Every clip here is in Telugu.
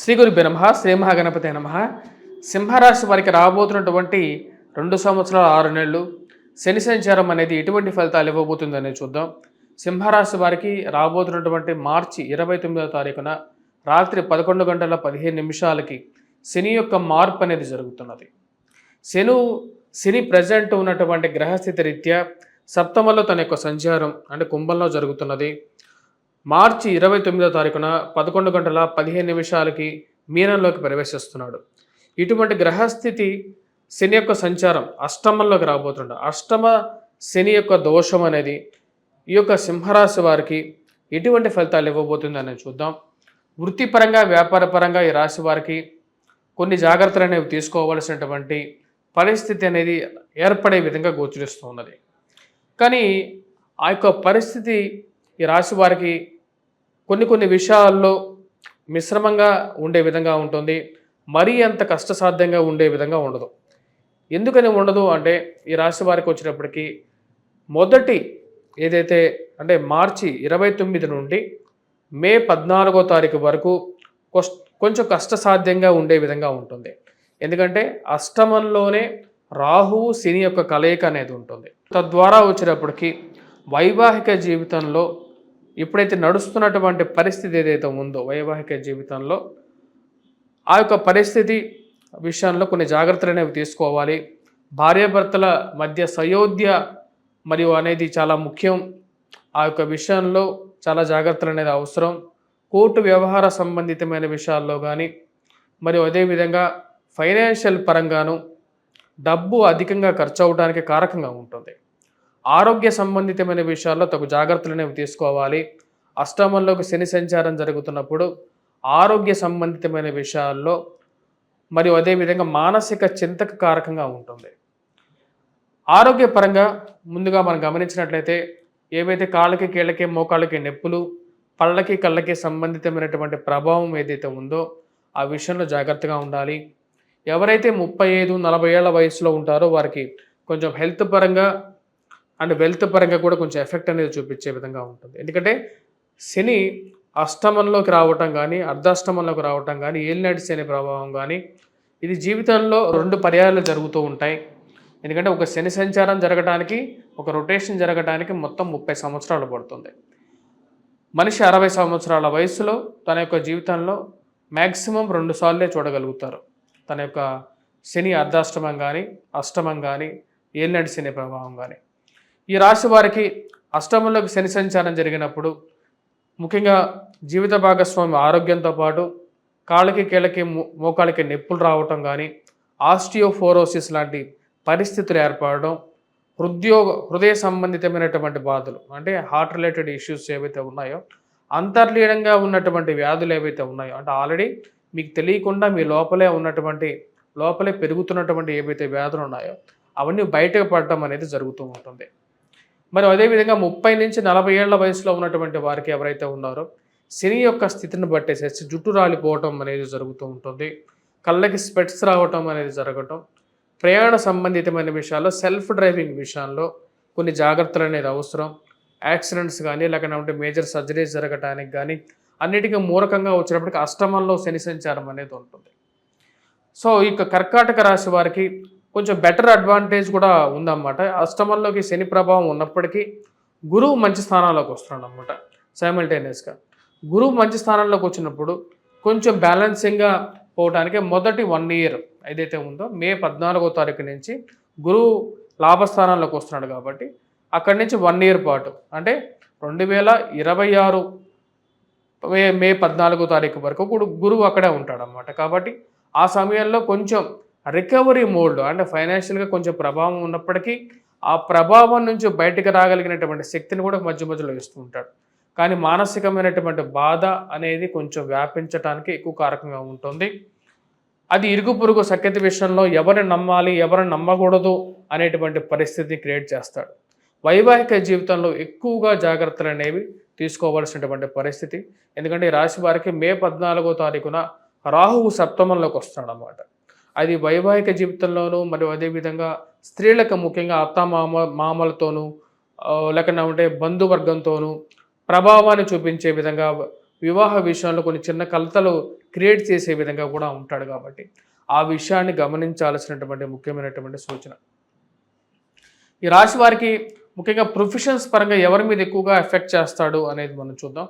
శ్రీ గురుభ్య నమ శ్రీ మహాగణపతి నమ. సింహరాశి వారికి రాబోతున్నటువంటి రెండు సంవత్సరాల ఆరు నెలలు. శని సంచారం అనేది ఎటువంటి ఫలితాలు ఇవ్వబోతుందని చూద్దాం. సింహరాశి వారికి రాబోతున్నటువంటి మార్చి ఇరవై తొమ్మిదవ తారీఖున రాత్రి పదకొండు గంటల పదిహేను నిమిషాలకి శని యొక్క మార్పు అనేది జరుగుతున్నది. శను శని ప్రజెంట్ ఉన్నటువంటి గ్రహస్థితి రీత్యా సప్తమంలో తన యొక్క సంచారం అంటే కుంభంలో జరుగుతున్నది. మార్చి ఇరవై తొమ్మిదో తారీఖున పదకొండు గంటల పదిహేను నిమిషాలకి మీనంలోకి ప్రవేశిస్తున్నాడు. ఇటువంటి గ్రహస్థితి శని యొక్క సంచారం అష్టమంలోకి రాబోతున్నాడు అష్టమ శని యొక్క దోషం అనేది ఈ యొక్క సింహరాశి వారికి ఎటువంటి ఫలితాలు ఇవ్వబోతుందని చూద్దాం. వృత్తిపరంగా వ్యాపారపరంగా ఈ రాశి వారికి కొన్ని జాగ్రత్తలు అనేవి తీసుకోవలసినటువంటి పరిస్థితి అనేది ఏర్పడే విధంగా గోచరిస్తూ ఉన్నది. కానీ ఆ యొక్క పరిస్థితి ఈ రాశి వారికి కొన్ని కొన్ని విషయాల్లో మిశ్రమంగా ఉండే విధంగా ఉంటుంది. మరీ అంత కష్టసాధ్యంగా ఉండే విధంగా ఉండదు. ఎందుకని ఉండదు అంటే ఈ రాశి వారికి వచ్చినప్పటికీ మొదటి ఏదైతే అంటే మార్చి ఇరవై తొమ్మిది నుండి మే పద్నాలుగో తారీఖు వరకు కొంచెం కష్టసాధ్యంగా ఉండే విధంగా ఉంటుంది. ఎందుకంటే అష్టమంలోనే రాహువు శని యొక్క కలయిక అనేది ఉంటుంది. తద్వారా వచ్చినప్పటికీ వైవాహిక జీవితంలో ఇప్పుడైతే నడుస్తున్నటువంటి పరిస్థితి ఏదైతే ఉందో వైవాహిక జీవితంలో ఆ యొక్క పరిస్థితి విషయంలో కొన్ని జాగ్రత్తలు అనేవి తీసుకోవాలి. భార్యాభర్తల మధ్య సయోధ్య మరియు అనేది చాలా ముఖ్యం. ఆ యొక్క విషయంలో చాలా జాగ్రత్తలు అనేది అవసరం. కోర్టు వ్యవహార సంబంధితమైన విషయాల్లో కానీ మరియు అదేవిధంగా ఫైనాన్షియల్ పరంగాను డబ్బు అధికంగా ఖర్చు అవడానికి కారకంగా ఉంటుంది. ఆరోగ్య సంబంధితమైన విషయాల్లో తగు జాగ్రత్తలు అనేవి తీసుకోవాలి. అష్టమంలోకి శని సంచారం జరుగుతున్నప్పుడు ఆరోగ్య సంబంధితమైన విషయాల్లో మరియు అదేవిధంగా మానసిక చింతకు కారకంగా ఉంటుంది. ఆరోగ్యపరంగా ముందుగా మనం గమనించినట్లయితే ఏవైతే కాళ్ళకి కీళ్ళకి మోకాళ్ళకి నొప్పులు పళ్ళకి కళ్ళకి సంబంధితమైనటువంటి ప్రభావం ఏదైతే ఉందో ఆ విషయంలో జాగ్రత్తగా ఉండాలి. ఎవరైతే ముప్పై ఐదు నలభై ఏళ్ళ వయసులో ఉంటారో వారికి కొంచెం హెల్త్ పరంగా అండ్ వెల్త్ పరంగా కూడా కొంచెం ఎఫెక్ట్ అనేది చూపించే విధంగా ఉంటుంది. ఎందుకంటే శని అష్టమంలోకి రావటం కానీ అర్ధాష్టమంలోకి రావటం కానీ ఏలినాటి శని ప్రభావం కానీ ఇది జీవితంలో రెండు పర్యాయాలు జరుగుతూ ఉంటాయి. ఎందుకంటే ఒక శని సంచారం జరగడానికి ఒక రొటేషన్ జరగడానికి మొత్తం ముప్పై సంవత్సరాలు పడుతుంది. మనిషి అరవై సంవత్సరాల వయసులో తన యొక్క జీవితంలో మ్యాక్సిమం రెండు సార్లే చూడగలుగుతారు. తన యొక్క శని అర్ధాష్టమం కానీ అష్టమం కానీ ఏలినాటి శని ప్రభావం కానీ ఈ రాశి వారికి అష్టమంలోకి శని సంచారం జరిగినప్పుడు ముఖ్యంగా జీవిత భాగస్వామి ఆరోగ్యంతో పాటు కాళ్ళకి కీళ్ళకి మోకాళ్ళకి నొప్పులు రావటం కానీ ఆస్టియోఫోరోసిస్ లాంటి పరిస్థితులు ఏర్పడడం హృద్యోగ హృదయ సంబంధితమైనటువంటి బాధలు అంటే హార్ట్ రిలేటెడ్ ఇష్యూస్ ఏవైతే ఉన్నాయో అంతర్లీనంగా ఉన్నటువంటి వ్యాధులు ఏవైతే ఉన్నాయో అంటే ఆల్రెడీ మీకు తెలియకుండా మీ లోపలే ఉన్నటువంటి లోపలే పెరుగుతున్నటువంటి ఏవైతే వ్యాధులు ఉన్నాయో అవన్నీ బయటకు పడటం అనేది జరుగుతూ ఉంటుంది. మరి అదేవిధంగా ముప్పై నుంచి నలభై ఏళ్ళ వయసులో ఉన్నటువంటి వారికి ఎవరైతే ఉన్నారో శని యొక్క స్థితిని బట్టేసేసి జుట్టు రాలిపోవటం అనేది జరుగుతూ ఉంటుంది. కళ్ళకి స్పెట్స్ రావటం అనేది జరగటం. ప్రయాణ సంబంధితమైన విషయాల్లో సెల్ఫ్ డ్రైవింగ్ విషయాల్లో కొన్ని జాగ్రత్తలు అనేది అవసరం. యాక్సిడెంట్స్ కానీ లేకపోతే మేజర్ సర్జరీస్ జరగటానికి కానీ అన్నిటికీ మూలకంగా వచ్చినప్పటికీ అష్టమంలో శని సంచారం అనేది ఉంటుంది. సో ఇక కర్కాటక రాశి వారికి కొంచెం బెటర్ అడ్వాంటేజ్ కూడా ఉందన్నమాట. అష్టమంలోకి శని ప్రభావం ఉన్నప్పటికీ గురువు మంచి స్థానాల్లోకి వస్తున్నాడు అనమాట సైమల్టేనియస్గా గురువు మంచి స్థానంలోకి వచ్చినప్పుడు కొంచెం బ్యాలెన్సింగ్గా పోవడానికి మొదటి వన్ ఇయర్ ఏదైతే ఉందో మే పద్నాలుగో తారీఖు నుంచి గురువు లాభస్థానాల్లోకి వస్తున్నాడు కాబట్టి అక్కడి నుంచి వన్ ఇయర్ పాటు అంటే రెండు వేల ఇరవై ఆరు మే మే పద్నాలుగో తారీఖు వరకు కూడా గురువు అక్కడే ఉంటాడు అనమాట కాబట్టి ఆ సమయంలో కొంచెం రికవరీ మోడ్లో అంటే ఫైనాన్షియల్గా కొంచెం ప్రభావం ఉన్నప్పటికీ ఆ ప్రభావం నుంచి బయటకు రాగలిగినటువంటి శక్తిని కూడా మధ్య మధ్యలో ఇస్తూ ఉంటాడు. కానీ మానసికమైనటువంటి బాధ అనేది కొంచెం వ్యాపించడానికి ఎక్కువ కారకంగా ఉంటుంది. అది ఇరుగు పొరుగు సఖ్యత విషయంలో ఎవరిని నమ్మాలి ఎవరిని నమ్మకూడదు అనేటువంటి పరిస్థితిని క్రియేట్ చేస్తాడు. వైవాహిక జీవితంలో ఎక్కువగా జాగ్రత్తలు అనేవి తీసుకోవాల్సినటువంటి పరిస్థితి. ఎందుకంటే ఈ రాశి వారికి మే పద్నాలుగో తారీఖున రాహువు సప్తమంలోకి వస్తున్నాడు అన్నమాట అది వైవాహిక జీవితంలోనూ మరియు అదేవిధంగా స్త్రీలకు ముఖ్యంగా అత్తమామ మామలతోనూ లేకుండా ఉంటే బంధువర్గంతోనూ ప్రభావాన్ని చూపించే విధంగా వివాహ విషయంలో కొన్ని చిన్న కలతలు క్రియేట్ చేసే విధంగా కూడా ఉంటాడు కాబట్టి ఆ విషయాన్ని గమనించాల్సినటువంటి ముఖ్యమైనటువంటి సూచన. ఈ రాశి వారికి ముఖ్యంగా ప్రొఫెషన్స్ పరంగా ఎవరి మీద ఎక్కువగా ఎఫెక్ట్ చేస్తాడు అనేది మనం చూద్దాం.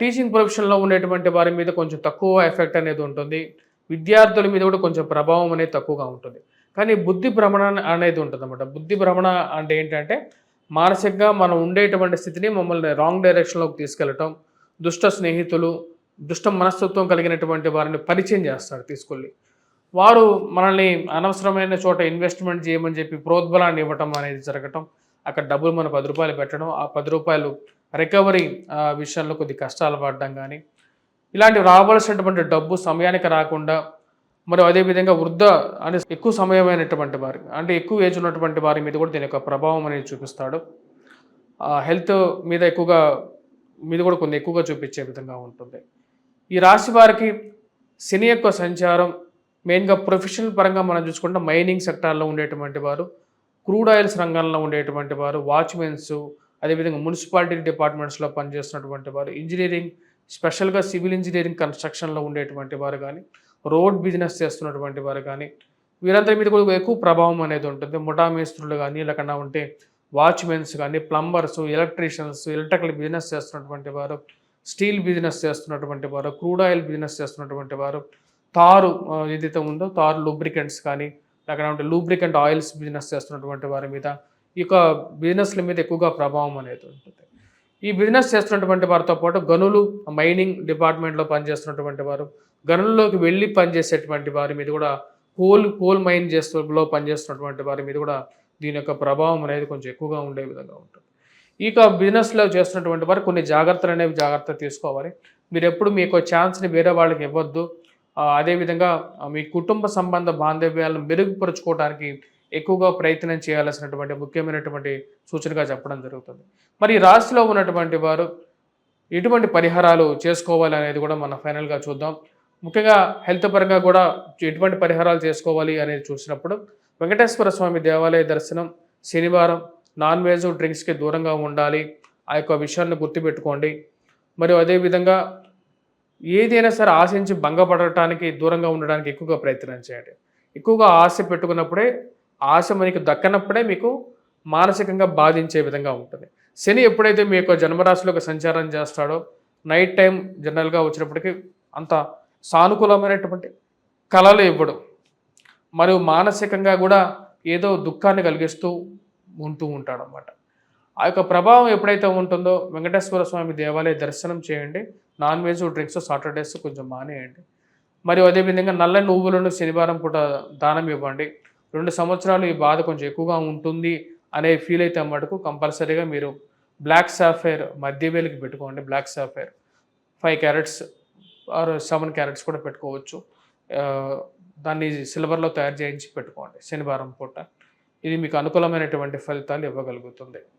టీచింగ్ ప్రొఫెషన్లో ఉండేటువంటి వారి మీద కొంచెం తక్కువ ఎఫెక్ట్ అనేది ఉంటుంది. విద్యార్థుల మీద కూడా కొంచెం ప్రభావం అనేది తక్కువగా ఉంటుంది. కానీ బుద్ధి భ్రమణ అనేది ఉంటుంది అనమాట బుద్ధి భ్రమణ అంటే ఏంటంటే మానసికంగా మనం ఉండేటువంటి స్థితిని మమ్మల్ని రాంగ్ డైరెక్షన్లోకి తీసుకెళ్ళటం దుష్ట స్నేహితులు దుష్ట మనస్తత్వం కలిగినటువంటి వారిని పరిచయం చేస్తారు తీసుకెళ్ళి. వారు మనల్ని అనవసరమైన చోట ఇన్వెస్ట్మెంట్ చేయమని చెప్పి ప్రోద్బలాన్ని ఇవ్వటం అనేది జరగటం అక్కడ డబ్బులు మన పది రూపాయలు పెట్టడం ఆ పది రూపాయలు రికవరీ విషయంలో కొద్ది కష్టాలు పడడం కానీ ఇలాంటి రావాల్సినటువంటి డబ్బు సమయానికి రాకుండా మరియు అదేవిధంగా వృద్ధ అనే ఎక్కువ సమయమైనటువంటి వారి అంటే ఎక్కువ ఏజ్ ఉన్నటువంటి వారి మీద కూడా దీని యొక్క ప్రభావం అనేది చూపిస్తాడు. హెల్త్ మీద ఎక్కువగా మీద కూడా కొంత ఎక్కువగా చూపించే విధంగా ఉంటుంది. ఈ రాశి వారికి శని యొక్క సంచారం మెయిన్గా ప్రొఫెషనల్ పరంగా మనం చూసుకుంటే మైనింగ్ సెక్టార్లో ఉండేటువంటి వారు క్రూడ్ ఆయిల్స్ రంగంలో ఉండేటువంటి వారు వాచ్మెన్స్ అదేవిధంగా మున్సిపాలిటీ డిపార్ట్మెంట్స్లో పనిచేస్తున్నటువంటి వారు ఇంజనీరింగ్ స్పెషల్గా సివిల్ ఇంజనీరింగ్ కన్స్ట్రక్షన్లో ఉండేటువంటి వారు కానీ రోడ్ బిజినెస్ చేస్తున్నటువంటి వారు కానీ వీరందరి మీద కూడా ఎక్కువ ప్రభావం అనేది ఉంటుంది. ముఠా మేస్త్రులు కానీ లేకుండా ఉంటే వాచ్మెన్స్ కానీ ప్లంబర్స్ ఎలక్ట్రీషియన్స్ ఎలక్ట్రికల్ బిజినెస్ చేస్తున్నటువంటి వారు స్టీల్ బిజినెస్ చేస్తున్నటువంటి వారు క్రూడ్ ఆయిల్ బిజినెస్ చేస్తున్నటువంటి వారు తారు ఏదైతే ఉందో తారు లూబ్రికెంట్స్ కానీ లేకుండా ఉంటే లూబ్రికెంట్ ఆయిల్స్ బిజినెస్ చేస్తున్నటువంటి వారి మీద ఈ యొక్క బిజినెస్ల మీద ఎక్కువగా ప్రభావం అనేది ఉంటుంది. ఈ బిజినెస్ చేస్తున్నటువంటి వారితో పాటు గనులు మైనింగ్ డిపార్ట్మెంట్లో పనిచేస్తున్నటువంటి వారు గనుల్లోకి వెళ్ళి పనిచేసేటువంటి వారి మీద కూడా కోల్ కోల్ మైన్ చేస్తులో పనిచేస్తున్నటువంటి వారి మీద కూడా దీని యొక్క ప్రభావం అనేది కొంచెం ఎక్కువగా ఉండే విధంగా ఉంటుంది. ఇక బిజినెస్లో చేస్తున్నటువంటి వారు కొన్ని జాగ్రత్తలు అనేవి జాగ్రత్త తీసుకోవాలి. మీరు ఎప్పుడు మీ యొక్క ఛాన్స్ని వేరే వాళ్ళకి ఇవ్వద్దు. అదేవిధంగా మీ కుటుంబ సంబంధ బాంధవ్యాలను మెరుగుపరుచుకోవడానికి ఎక్కువగా ప్రయత్నం చేయాల్సినటువంటి ముఖ్యమైనటువంటి సూచనగా చెప్పడం జరుగుతుంది. మరి ఈ రాశిలో ఉన్నటువంటి వారు ఎటువంటి పరిహారాలు చేసుకోవాలి అనేది కూడా మనం ఫైనల్గా చూద్దాం. ముఖ్యంగా హెల్త్ పరంగా కూడా ఎటువంటి పరిహారాలు చేసుకోవాలి అనేది చూసినప్పుడు వెంకటేశ్వర స్వామి దేవాలయ దర్శనం శనివారం నాన్ వెజ్ డ్రింక్స్కి దూరంగా ఉండాలి. ఆ యొక్క విషయాన్ని గుర్తుపెట్టుకోండి. మరియు అదేవిధంగా ఏదైనా సరే ఆశించి భంగపడటానికి దూరంగా ఉండడానికి ఎక్కువగా ప్రయత్నం చేయండి. ఎక్కువగా ఆశ పెట్టుకున్నప్పుడే ఆశ మనకి దక్కనప్పుడే మీకు మానసికంగా బాధించే విధంగా ఉంటుంది. శని ఎప్పుడైతే మీ యొక్క జన్మరాశిలోకి సంచారం చేస్తాడో నైట్ టైం జనరల్గా వచ్చినప్పటికీ అంత సానుకూలమైనటువంటి కళలు ఇవ్వడు. మరియు మానసికంగా కూడా ఏదో దుఃఖాన్ని కలిగిస్తూ ఉంటూ ఉంటాడు అనమాట ఆ యొక్క ప్రభావం ఎప్పుడైతే ఉంటుందో వెంకటేశ్వర స్వామి దేవాలయ దర్శనం చేయండి. నాన్ వెజ్ డ్రింక్స్ సాటర్డేస్ కొంచెం మానేయండి. మరియు అదేవిధంగా నల్ల నువ్వులను శనివారం పూట దానం ఇవ్వండి. రెండు సంవత్సరాలు ఈ బాధ కొంచెం ఎక్కువగా ఉంటుంది అనే ఫీల్ అయితే మటుకు కంపల్సరీగా మీరు బ్లాక్ సాఫైర్ మధ్య వేలికి పెట్టుకోండి. Black sapphire five carats or seven carats కూడా పెట్టుకోవచ్చు. దాన్ని సిల్వర్లో తయారు చేయించి పెట్టుకోండి. శనివారం పూట. ఇది మీకు అనుకూలమైనటువంటి ఫలితాలు ఇవ్వగలుగుతుంది.